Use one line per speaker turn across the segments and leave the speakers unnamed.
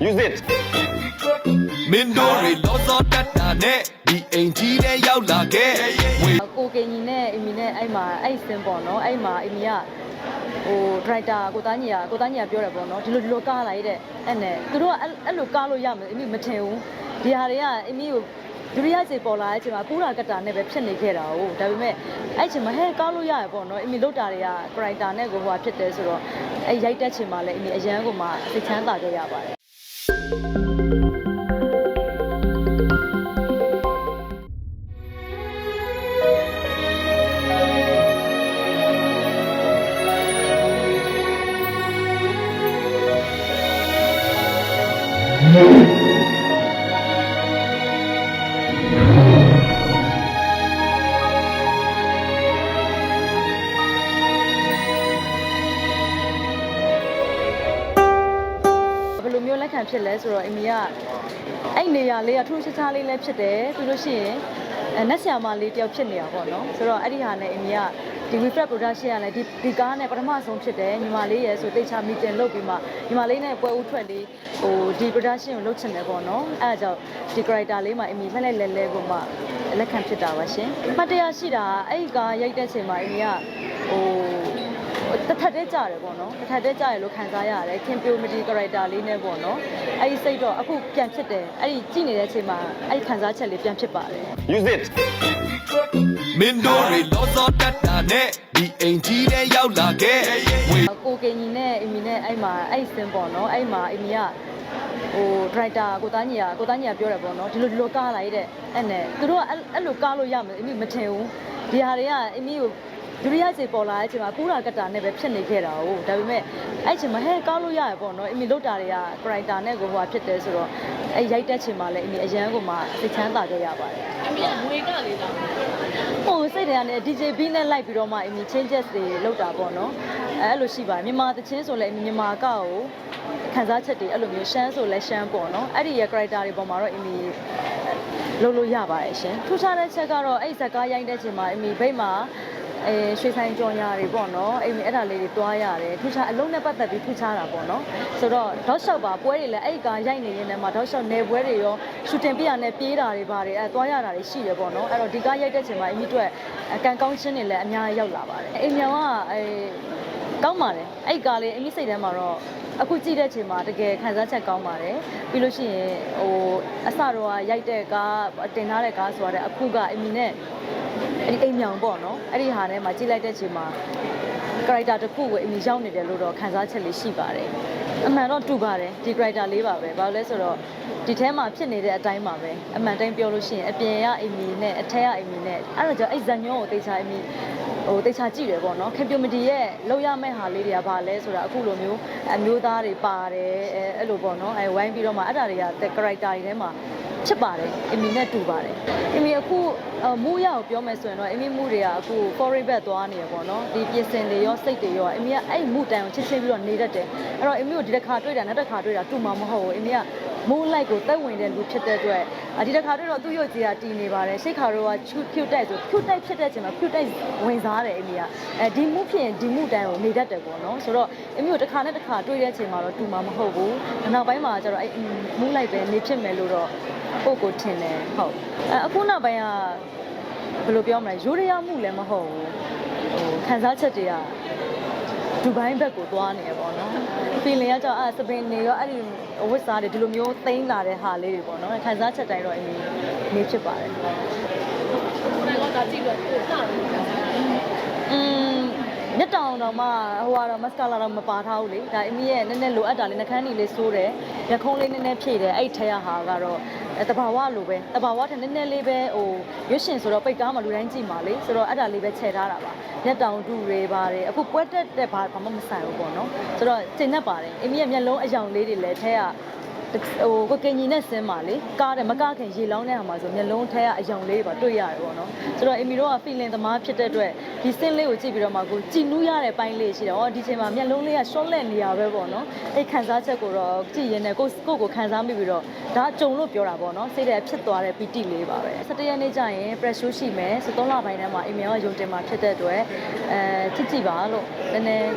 Use it.
မင်းတို့တွေလောစောတတ်တာနဲ့ဒီအိမ်ကြီးနဲ့ရောက်လာခဲ့ဝေ
ကိုကင်ကြီးနဲ့အီမီနဲ့အဲ့မှာအဲ့စင်ပေါ့နော်အဲ့မှာအီမီကဟိုဒရိုက်တာကိုသားညီကကိုသားညီကပြောတယ်ပေါ့နော်ဒီလိုဒီလိုကားလိုက်တဲ့အဲ့နဲ့သူတို့ကအဲ့အဲ့လိုကားလို့ရမယ်အီမီမထင်ဘူးဒီဟာတွေကအီမီကိုဒုတိယစီပေါ်လာတဲ့အချိန်မှာပူရာကတာနဲ့ပဲဖြစ်နေခဲ့တာ哦ဒါပေမဲ့အဲ့ချိန်မှာဟဲကားလို့ရရပေါ့နော်အီမီလုတ်တာတွေကကရိုက်တာနဲ့ကိုဟိုဟာဖြစ်တယ်ဆိုတော့အဲ့ရိုက်တဲ့ချိန်မှာလည်းအီမီအရန်ကိုမှစိတ်ချမ်းသာခဲ့ရပါတယ် ဘ ခံဖြစ်လဲဆိုတော့အမီကအဲ့နေရာလေးကထူးခြားခြားလေးလည်းဖြစ်တယ်ပြီးလို့ရှိရင်အဲနက်ဆရာမလေးတယောက်ဖြစ်နေတာပေါ့နော်ဆိုတော့အဲ့ဒီဟာနဲ့အမီကဒီ refresh production ကလည်းဒီဒီကားနဲ့ပထမဆုံးဖြစ်တယ်ညီမလေးရယ်ဆိုတိတ်ချ meeting လုပ်ပြီးမှညီမလေးနဲ့ပွဲဦးထွက်လေးဟိုဒီ production ကိုလုပ်ချင်တယ်ပေါ့နော်အဲ့ဒါကြောင့်ဒီ character လေးမှာအမီလှည့်လှည့်လဲလဲကိုမှလက်ခံဖြစ်တာပါရှင်အမှတ်တရရှိတာအဲ့ဒီကားရိုက်တဲ့ချိန်မှာအမီကဟို တစ်ထပ်တည်းကြတယ်ပေါ့နော်တစ်ထပ်တည်းကြရလို့ခံစားရတယ်ခင်ပြိုမတီ character လေးနဲ့ပေါ့နော်အဲ့ဒီစိတ်တော့အခုပြန်ဖြစ်တယ်အဲ့ဒီကြည့်နေတဲ့အချိန်မှာအဲ့ဒီခံစားချက်လေးပြန်ဖြစ်ပါတယ်
Use it.
မင်းတို့တွေလောစောတတ်တာနဲ့ဒီအိမ်ကြီးနဲ့ရောက်လာခဲ့ဝေ
ကိုကင်ကြီးနဲ့အီမီနဲ့အဲ့မှာအဲ့စင်ပေါ့နော်အဲ့မှာအီမီကဟိုဒရိုက်တာကိုသားညီကကိုသားညီကပြောတယ်ပေါ့နော်ဒီလိုဒီလိုကားလိုက်တဲ့အဲ့နဲ့သူတို့ကအဲ့အဲ့လိုကားလို့ရမယ်အီမီမထင်ဘူးဒီဟာတွေကအီမီကို ဒုတိယစီပေါ်လာတဲ့အချိန်မှာပူရာကတာနဲ့ပဲဖြစ်နေခဲ့တာ哦ဒါပေမဲ့အဲ့ချိန်မှာဟဲကားလို့ရရပေါ့နော်အီမီလုတ်တာတွေက character နဲ့ကိုဟိုဟာဖြစ်တယ်ဆိုတော့အဲ့ရိုက်တဲ့ချိန်မှာလည်းအီမီအရန်ကိုမှစိတ်ချမ်းသာခဲ့ရပါတယ်
အမေကငွေကလေးလား
ဟိုစိတ်တွေကလည်း DJ B နဲ့လိုက်ပြီးတော့မှအမီ changes တွေလုပ်တာပေါ့နော်အဲအဲ့လိုရှိပါတယ်မြန်မာသချင်းဆိုလည်းအမီမြန်မာကကိုခန်းစားချက်တွေအဲ့လိုမျိုးရှမ်းဆိုလည်းရှမ်းပေါ့နော်အဲ့ဒီရဲ့ character တွေပေါ်မှာတော့အမီလုပ်လို့ရပါတယ်ရှင်ထူးခြားတဲ့ချက်ကတော့အဲ့ဇက်ကားရိုက်တဲ့ချိန်မှာအမီဘိတ်မှာ အဲရွှေဆိုင်ကြော်ညာတွေပေါ့နော်အဲ့ဒီအဲ့ဒါလေးတွေတွားရတယ်ထူးခြားအလုံးနဲ့ပတ်သက်ပြီးထူးခြားတာပေါ့နော်ဆိုတော့တောက်လျှောက်ပါပွဲတွေလည်းအဲ့ဒီကရိုက်နေရင်းနဲ့မှာတောက်လျှောက်နေပွဲတွေရောရှူတင်ပြရနဲ့ပြေးတာတွေပါတယ်အဲတွားရတာတွေရှိတယ်ပေါ့နော်အဲ့တော့ဒီကရိုက်တဲ့ချိန်မှာအမီတို့အကန်ကောင်းချင်းတွေလည်းအများကြီးရောက်လာပါတယ်အိမ်မြောင်ကအဲကောင်းပါတယ်အဲ့ဒီကားလေးအမီစိတ်ထဲမှာတော့အခုကြည့်တဲ့ချိန်မှာတကယ်ခံစားချက်ကောင်းပါတယ်ပြီးလို့ရှိရင်ဟိုအစတော့ကရိုက်တဲ့ကားတင်ထားတဲ့ကားဆိုတော့အခုကအမီနဲ့ အဲ့ဒီအိမ်မြောင်ပေါ့နော်အဲ့ဒီဟာထဲမှာကြည့်လိုက်တဲ့အချိန်မှာ character တစ်ခုကိုအမြင်ရောက်နေတယ်လို့တော့ခံစားချက်လေးရှိပါတယ်အမှန်တော့တူပါတယ်ဒီ character လေးပါပဲဘာလို့လဲဆိုတော့ဒီထဲမှာဖြစ်နေတဲ့အတိုင်းပါပဲအမှန်တိုင်းပြောလို့ရှိရင်အပြင်ကအမီနဲ့အထက်ကအမီနဲ့အဲ့ဒါကြောင့်အဲ့ဇန်ညောကိုတေချာအမီဟိုတေချာကြည့်တယ်ပေါ့နော်ခင်ပြိုမတီရဲ့လောက်ရမယ့်ဟာလေးတွေကဘာလဲဆိုတာအခုလိုမျိုးအမျိုးသားတွေပါတယ်အဲအဲ့လိုပေါ့နော်အဲဝိုင်းပြီးတော့မှအဲ့ဒါတွေက character တွေထဲမှာ ဖြစ်ပါတယ်အမီနဲ့တူပါတယ်အမီအခုမူးရအောင်ပြောမယ်ဆိုရင်တော့အမီမူးတွေကအခု foreign back သွားနေရပေါ့နော်ဒီပြင်စင်တွေရောစိတ်တွေရောအမီကအဲ့မူတန်ကိုချစ်ချင်းပြီးတော့နေတတ်တယ်အဲ့တော့အမီကိုဒီတစ်ခါတွေ့တာနောက်တစ်ခါတွေ့တာတူမှာမဟုတ်ဘူးအမီကမူးလိုက်ကိုတက်ဝင်တဲ့လူဖြစ်တဲ့အတွက်ဒီတစ်ခါတွေ့တော့သူ့ရုပ်ကြီးကတီနေပါတယ်ရှိတ်ခါတော့ကဖြူတိုက်ဆိုဖြူတိုက်ဖြစ်တဲ့ချိန်မှာဖြူတိုက်ဝင်စားတယ်အမီကအဲဒီမူဖြစ်ရင်ဒီမူတန်ကိုနေတတ်တယ်ပေါ့နော်ဆိုတော့အမီကိုတစ်ခါနဲ့တစ်ခါတွေ့တဲ့ချိန်မှာတော့တူမှာမဟုတ်ဘူးနောက်ပိုင်းမှာကျတော့အဲ့မူးလိုက်ပဲနေဖြစ်မယ်လို့တော့ကိုကိုထင်တယ်ဟုတ်အဲအခုနောက်ပိုင်းကဘယ်လိုပြောမလဲရိုးရရမှုလည်းမဟုတ်ဘူးဟိုခံစားချက်တွေကဒူဘိုင်းဘက်ကိုသွားနေရပေါ့နော် feeling ကကြောင့်အဲစပင်နေရောအဲ့ဒီဝစ်စားတွေဒီလိုမျိုးသိမ်းလာတဲ့ဟာလေးတွေပေါ့နော်ခံစားချက်တိုင်းတော့အင်းနေဖြစ်ပါတယ်
ကိုယ်တိုင်ကဒါကြည့်ပြီးတော့ကိုစတယ်
อืมမျက် တောင်တော့မှဟိုကတော့မစကာလာတော့မပါထားဘူးလေဒါအမီရဲ့နည်းနည်းလိုအပ်တာလေးနှကန်းကြီးလေးစိုးတယ်ရခုံးလေးနည်းနည်းဖြည့်တယ်အဲ့ထဲရဟာကတော့တဘာဝလိုပဲတဘာဝထက်နည်းနည်းလေးပဲဟိုရွှေရှင်ဆိုတော့ပိတ်ကားမှလူတိုင်းကြည့်ပါလေဆိုတော့အဲ့ဒါလေးပဲခြေထားတာပါမျက်တောင်တူတွေပါတယ်အခုပွဲတက်တဲ့ဘာဘာမှမဆိုင်ဘူးပေါ့နော်ဆိုတော့ကျင်တတ်ပါတယ်အမီရဲ့မျက်လုံးအယောင်လေးတွေလည်းထဲက ဟိုကိုကင်ကြီးနဲ့ဆင်းပါလေကားတယ်မကခင်ရေလောင်းတဲ့ဟာမှာဆိုမျက်လုံးထဲကအယောင်လေးပါတွေ့ရတယ်ပေါ့နော်ဆိုတော့အီမီတို့က feeling သမားဖြစ်တဲ့အတွက်ဒီဆင်းလေးကိုကြည့်ပြီးတော့မှကိုကြည်နူးရတဲ့ပိုင်းလေးရှိတယ်ဟောဒီချိန်မှာမျက်လုံးလေးကရှော့လက်နေရပဲပေါ့နော်အဲ့ခံစားချက်ကိုတော့ကြည့်ရင်လည်းကိုကိုကိုခံစားမိပြီးတော့ဒါကြုံလို့ပြောတာပေါ့နော်စိတ်ထဲဖြစ်သွားတဲ့ပီတိလေးပါပဲ17ရက်နေ့ကျရင် pressure ရှိမယ်13လပိုင်းထဲမှာအီမီကယုံတင်မှာဖြစ်တဲ့အတွက်အဲချစ်ကြည့်ပါလို့နည်းနည်း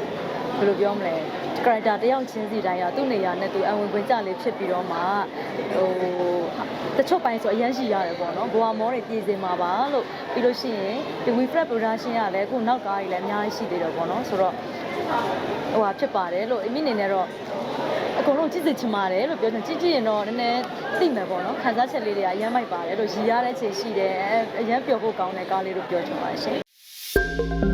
ဘယ်လိုပြောမလဲ character တယောက်ချင်းစီတိုင်းကသူ့နေရာနဲ့သူအဝင်ခွင့်ကြလေးဖြစ်ပြီးတော့မှဟိုတချို့ပိုင်းဆိုအရန်ရှိရတယ်ပေါ့နော်ဘွာမောတွေပြည်စင်မှာပါလို့ပြီးလို့ရှိရင်ဒီ WeFred production ကလည်းအခုနောက်ကားကြီးလည်းအများကြီးရှိသေးတယ်ပေါ့နော်ဆိုတော့ဟိုဟာဖြစ်ပါတယ်လို့အမိနေနဲ့တော့အကုန်လုံးကြည့်စစ်ချင်ပါတယ်လို့ပြောချင်ကြည့်ကြည့်ရင်တော့နည်းနည်းသိမယ်ပေါ့နော်ခံစားချက်လေးတွေကအရန်မိုက်ပါတယ်လို့ရည်ရတဲ့ချိန်ရှိတယ်အရန်ပျော်ဖို့ကောင်းတဲ့ကားလေးလို့ပြောချင်ပါတယ်ရှင်